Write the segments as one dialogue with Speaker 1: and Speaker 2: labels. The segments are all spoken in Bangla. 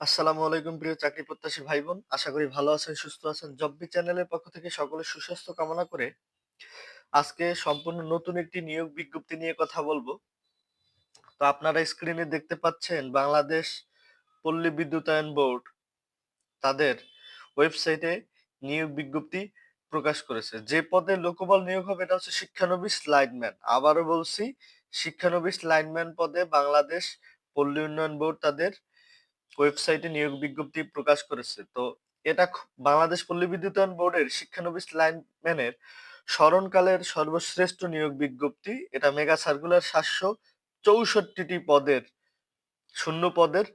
Speaker 1: আসসালামু আলাইকুম প্রিয় চাকরি প্রত্যাশী ভাই বোন আশা করি ভালো আছেন, সুস্থ আছেন। জব্বি চ্যানেলের পক্ষ থেকে সকলের সুস্বাস্থ্য কামনা করে আজকে সম্পূর্ণ নতুন একটি নিয়োগ বিজ্ঞপ্তি নিয়ে কথা বলব। তো আপনারা স্ক্রিনে দেখতে পাচ্ছেন বাংলাদেশ পল্লী বিদ্যুতায়ন বোর্ড তাদের ওয়েবসাইটে নিয়োগ বিজ্ঞপ্তি প্রকাশ করেছে। যে পদে লোকবল নিয়োগ হবে এটা হচ্ছে শিক্ষানবিশ লাইনম্যান। আবারও বলছি, শিক্ষানবিশ লাইনম্যান পদে বাংলাদেশ পল্লী উন্নয়ন বোর্ড তাদের ওয়েবসাইটে নিয়োগ বিজ্ঞপ্তি প্রকাশ করেছে। তো এটা বাংলাদেশ পল্লী বিদ্যুতায়ন বোর্ডের শিক্ষানবিশ লাইনম্যানের স্মরণকালের সর্বশ্রেষ্ঠ নিয়োগ বিজ্ঞপ্তি। এটা মেগা সার্কুলার সাতশো চৌষট্টিটি পদের, শূন্য পদের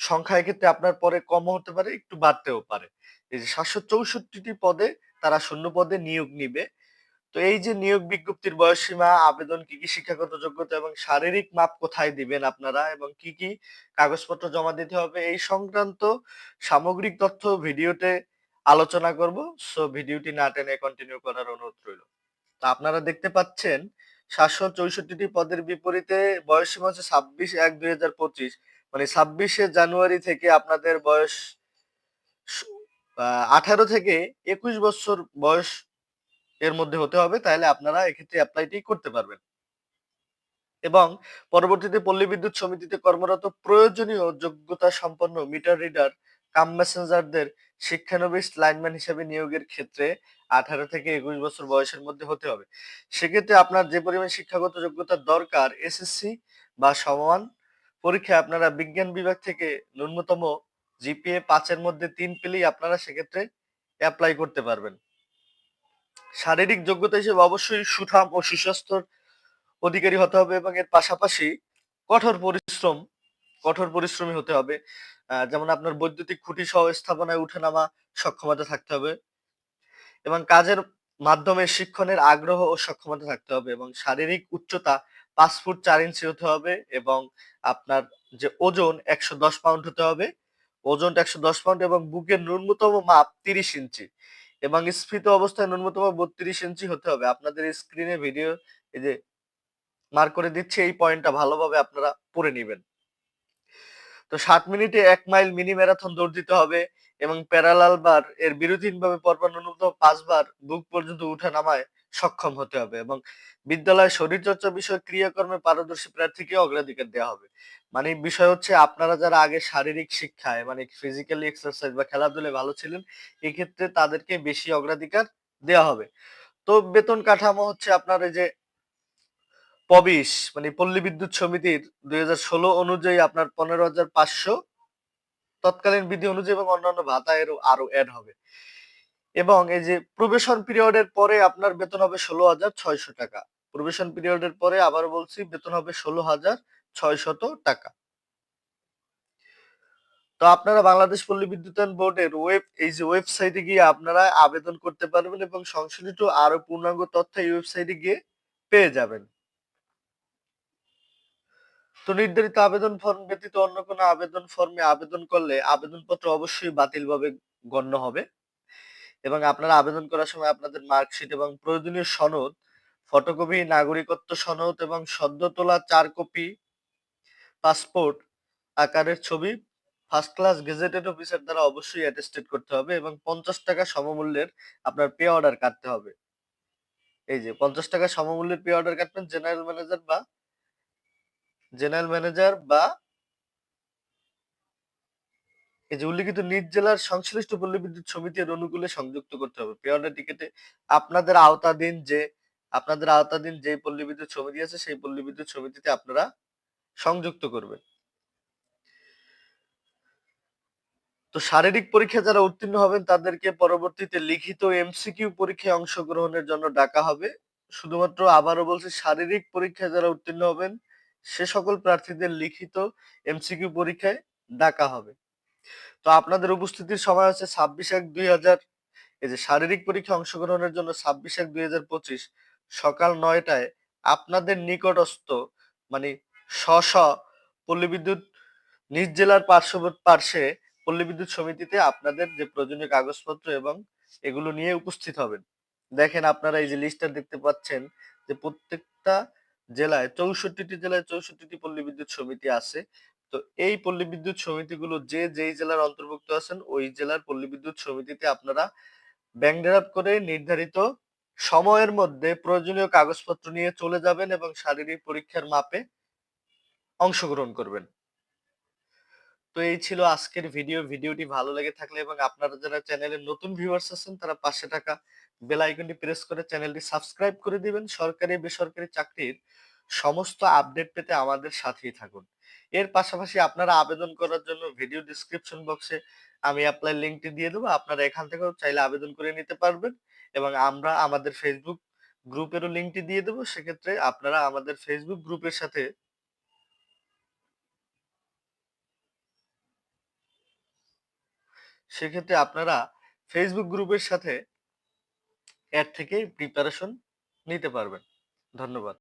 Speaker 1: সংখ্যা এক্ষেত্রে আপনার পরে কম হতে পারে, একটু বাড়তেও পারে। এই যে সাতশো চৌষট্টিটি পদে তারা শূন্য পদে নিয়োগ নিবে। তো এই যে নিয়োগ বিজ্ঞপ্তির বয়সসীমা, আবেদন, কি কি শিক্ষাগত যোগ্যতা এবং শারীরিক মাপ কোথায় দিবেন আপনারা এবং কি কি কাগজপত্র জমা দিতে হবে, এই সংক্রান্ত সামগ্রিক তথ্য ভিডিওতে আলোচনা করব। সো ভিডিওটি না টেনে কন্টিনিউ করার অনুরোধ রইল। তো আপনারা দেখতে পাচ্ছেন, সাতশো চৌষট্টিটি পদের বিপরীতে বয়সসীমা হচ্ছে ছাব্বিশ এক দুই হাজার পঁচিশ। মানে ছাব্বিশে জানুয়ারি থেকে আপনাদের বয়স, আঠারো থেকে একুশ বছর বয়স এর মধ্যে হতে হবে, তাহলে আপনারা এক্ষেত্রে অ্যাপ্লাইটি করতে পারবেন। এবং পরবর্তীতে পল্লী বিদ্যুৎ সমিতিতে কর্মরত প্রয়োজনীয় যোগ্যতা সম্পন্ন মিটার রিডার কাম মেসেঞ্জারদের শিক্ষানবিশ লাইনম্যান হিসেবে নিয়োগের ক্ষেত্রে আঠারো থেকে একুশ বছর বয়সের মধ্যে হতে হবে। সেক্ষেত্রে আপনার যে পরিমাণ শিক্ষাগত যোগ্যতার দরকার এসএসসি বা সমান, পরীক্ষায় আপনারা বিজ্ঞান বিভাগ থেকে ন্যূনতম জিপিএ পাঁচের মধ্যে তিন পেলেই আপনারা সেক্ষেত্রে অ্যাপ্লাই করতে পারবেন। শারীরিক যোগ্যতা হিসেবে অবশ্যই সুঠাম ও সুস্বাস্থ্যর অধিকারী হতে হবে এবং এর পাশাপাশি কঠোর পরিশ্রম, কঠোর পরিশ্রমী হতে হবে। যেমন আপনার বৈদ্যুতিক খুঁটি সহ স্থাপনায় উঠে নামা সক্ষমতা থাকতে হবে এবং কাজের মাধ্যমে শিক্ষণের আগ্রহ ও সক্ষমতা থাকতে হবে এবং শারীরিক উচ্চতা পাঁচ ফুট চার ইঞ্চি হতে হবে এবং আপনার যে ওজন একশো দশ পাউন্ড হতে হবে। ওজনটা একশো দশ পাউন্ড এবং বুকের ন্যূনতম মাপ তিরিশ ইঞ্চি। এবং স্ফীত অবস্থায় ন্যূনতম বত্রিশ ইঞ্চি হতে হবে। আপনাদের স্ক্রিনে ভিডিও এই যে মার্ক করে দিচ্ছে, এই পয়েন্টটা ভালোভাবে আপনারা পড়ে নেবেন। তো সাত মিনিটে এক মাইল মিনি ম্যারাথন দৌড় দিতে হবে এবং প্যারালাল বার এর বিরোধীনভাবে পরপর ন্যূনতম পাঁচবার বুক পর্যন্ত উঠা নামায়। সক্ষম হতে হবে এবং বিদ্যালয় শরীরচর্চা বিষয়ক ক্রিয়াকর্মে পারদর্শী প্রার্থীকে অগ্রাধিকার দেওয়া হবে। মানে বিষয় হচ্ছে আপনারা যারা আগে শারীরিক শিক্ষায় মানে ফিজিক্যালি এক্সারসাইজ বা খেলাধুলায় ভালো ছিলেন এক্ষেত্রে তাদেরকে বেশি অগ্রাধিকার দেওয়া হবে। তো বেতন কাঠামো হচ্ছে আপনার যে পবিশ মানে পল্লী বিদ্যুৎ সমিতির দুই হাজার ষোলো অনুযায়ী আপনার পনেরো হাজার পাঁচশো। তৎকালীন বিধি অনুযায়ী এবং অন্যান্য ভাতা এরও আরও অ্যাড হবে। এবং এই যে প্রবেশন পিরিয়ডের পরে আপনার বেতন হবে ষোলো হাজার ছয়শো টাকা। প্রবেশন পিরিয়ডের পরে আবার বলছি, বেতন হবে ষোলো হাজার ছয়শত টাকা। তো আপনারা বাংলাদেশ পল্লী বিদ্যুতায়ন বোর্ডের ওয়েব এই যে ওয়েবসাইটে গিয়ে আপনারা আবেদন করতে পারবেন এবং সংশ্লিষ্ট আরও পূর্ণাঙ্গ তথ্য এই ওয়েবসাইটে গিয়ে পেয়ে যাবেন। তো নির্ধারিত আবেদন ফর্ম ব্যতীত অন্য কোনো আবেদন ফর্মে আবেদন করলে আবেদনপত্র অবশ্যই বাতিলভাবে গণ্য হবে। এবং আপনারা আবেদন করার সময় আপনাদের মার্কশিট এবং প্রয়োজনীয় সনদ ফটোকপি নাগরিকত্ব সনদ এবং সদ্য তোলা চার কপি পাসপোর্ট আকারের ছবি ফার্স্ট ক্লাস গেজেটেড অফিসার দ্বারা অবশ্যই অ্যাটেস্টেড করতে হবে এবং পঞ্চাশ টাকা সমমূল্যের আপনার পে অর্ডার কাটতে হবে। এই যে, পঞ্চাশ টাকা সমমূল্যের পে অর্ডার কাটবেন জেনারেল ম্যানেজার বা জেনারেল ম্যানেজার বা এই যে উল্লিখিত নিজ জেলার সংশ্লিষ্ট পল্লী বিদ্যুৎ সমিতির অনুকূলে সংযুক্ত করতে হবে। পে অর্ডার টিকেটে আপনাদের আওতাধীন যে, আপনাদের আওতাধীন যে পল্লী বিদ্যুৎ সমিতি আছে, সেই পল্লী বিদ্যুৎ সমিতিতে আপনারা সংযুক্ত করবেন। তো শারীরিক পরীক্ষা যারা উত্তীর্ণ হবেন, তাদেরকে পরবর্তীতে লিখিত এমসিকিউ পরীক্ষায় অংশগ্রহণের জন্য ডাকা হবে। শুধুমাত্র আবারও বলছি, শারীরিক পরীক্ষায় যারা উত্তীর্ণ হবেন, সে সকল প্রার্থীদের লিখিত এমসিকিউ পরীক্ষায় ডাকা হবে। তো আপনাদের উপস্থিতির সময় হচ্ছে ছাব্বিশ এক দুই হাজার। এই যে শারীরিক পরীক্ষা অংশগ্রহণের জন্য ছাব্বিশ এক দুই হাজার পঁচিশ সকাল নয়টায় আপনাদের নিকটস্থ মানে স্ব পল্লী বিদ্যুৎ নিজ জেলার পার্শ্ব পার্শ্বে পল্লী বিদ্যুৎ সমিতিতে আপনাদের যে প্রয়োজনীয় কাগজপত্র এবং এগুলো নিয়ে উপস্থিত হবেন। দেখেন আপনারা এই যে লিস্টটা দেখতে পাচ্ছেন যে প্রত্যেকটা জেলায় চৌষট্টিটি জেলায় চৌষট্টিটি পল্লী বিদ্যুৎ সমিতি আছে। তো এই পল্লী বিদ্যুৎ সমিতিগুলো যে যেই জেলার অন্তর্ভুক্ত আছেন, ওই জেলার পল্লী বিদ্যুৎ সমিতিতে আপনারা ব্যাংক ড্রাফট করে নির্ধারিত সময়ের মধ্যে প্রয়োজনীয় কাগজপত্র নিয়ে চলে যাবেন এবং শারীরিক পরীক্ষার মাপে অংশগ্রহণ করবেন। তো এই ছিল আজকের ভিডিও। ভিডিওটি ভালো লেগে থাকলে এবং আপনারা যারা চ্যানেলের নতুন ভিউয়ার্স আছেন, তারা পাশে থাকা বেল আইকনটি প্রেস করে চ্যানেলটি সাবস্ক্রাইব করে দিবেন। সরকারি বেসরকারি চাকরির সমস্ত আপডেট পেতে আমাদের সাথেই থাকুন। এর পাশাপাশি আপনারা আবেদন করার জন্য ভিডিও ডিসক্রিপশন বক্সে আমি অ্যাপ্লাই লিঙ্কটি দিয়ে দেবো। আপনারা এখান থেকেও চাইলে আবেদন করে নিতে পারবেন এবং আমরা আমাদের ফেসবুক গ্রুপেরও লিঙ্কটি দিয়ে দেবো। সেক্ষেত্রে আপনারা আমাদের ফেসবুক গ্রুপের সাথে সেক্ষেত্রে আপনারা ফেসবুক গ্রুপের সাথে এর থেকে প্রিপারেশন নিতে পারবেন। ধন্যবাদ।